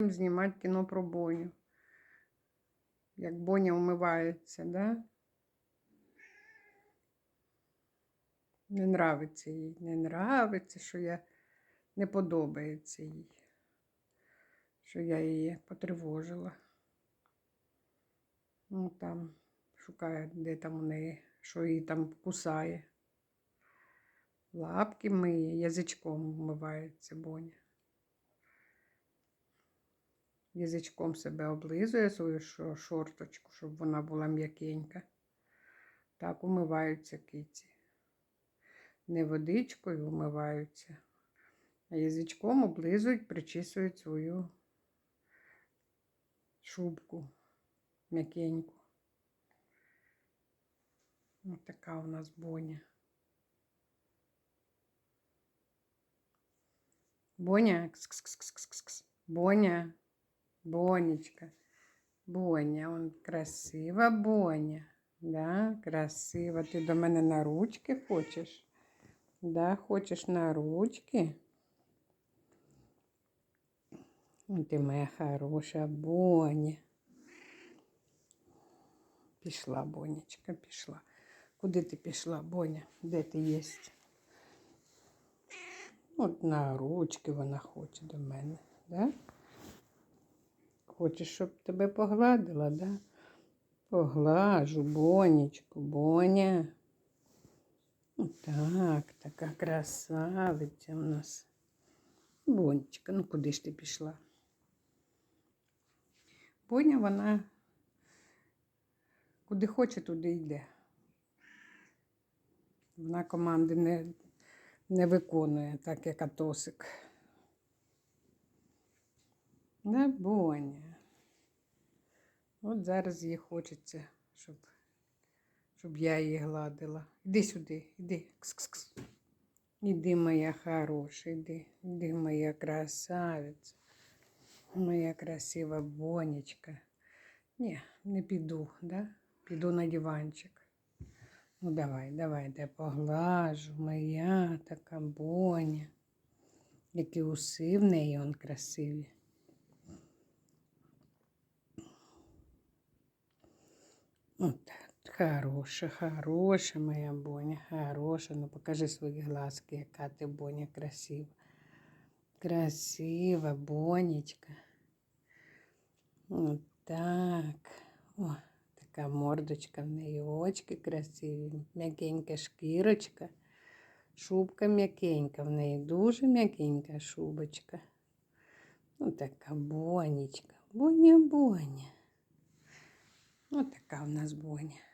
знімати кіно про Боню. Як Боня вмивається, да? Не нравиться їй. Не нравиться, що я не подобається їй. Що я її потривожила. Ну там шукає, де там у неї, що її там кусає. Лапки миє, язичком вмивається Боня. Язичком себе облизує свою шорточку, щоб вона була м'якенька. Так умиваються киці. Не водичкою умиваються, а язичком облизують, причісують свою шубку м'якеньку. Ось така у нас боня. Боня. Кс-кс-кс-кс-кс. Боня. Бонечка. Боня, он красива Боня. Да, красива. Ти до мене на ручки хочеш? Да, хочеш на ручки? Ну, Ти моя хороша Боня. Пішла, Бонечка, пішла. Куди ти пішла, Боня? Де ти єсть? От на ручки вона хоче до мене, да? Хочеш, щоб тебе погладила, да? Поглажу, Бонечку, Боня. Так, така красавиця у нас. Бонечка, ну куди ж ти пішла? Боня, вона куди хоче, туди йде. Вона команди не, не виконує, так як Атосик. Не Боня. От зараз їй хочеться, щоб, щоб я її гладила. Іди сюди, іди. Кс-кс-кс. Іди, моя хороша, іди, іди, моя красавиця. Моя красива бонечка. Ні, не піду, да? Піду на диванчик. Ну, давай, давай, де поглажу, моя така боня. Які уси в неї он красиві. Отак. Хороша, хороша моя боня, хороша. Ну покажи свої глазки, яка ти боня красива. Красива бонечка. Отак. О, така мордочка в неї, очки красиві, м'якенька шкірочка. Шубка м'якенька в неї, дуже м'якенька шубочка. Ну, така бонечка. Боня-боня. Ось така в нас боня.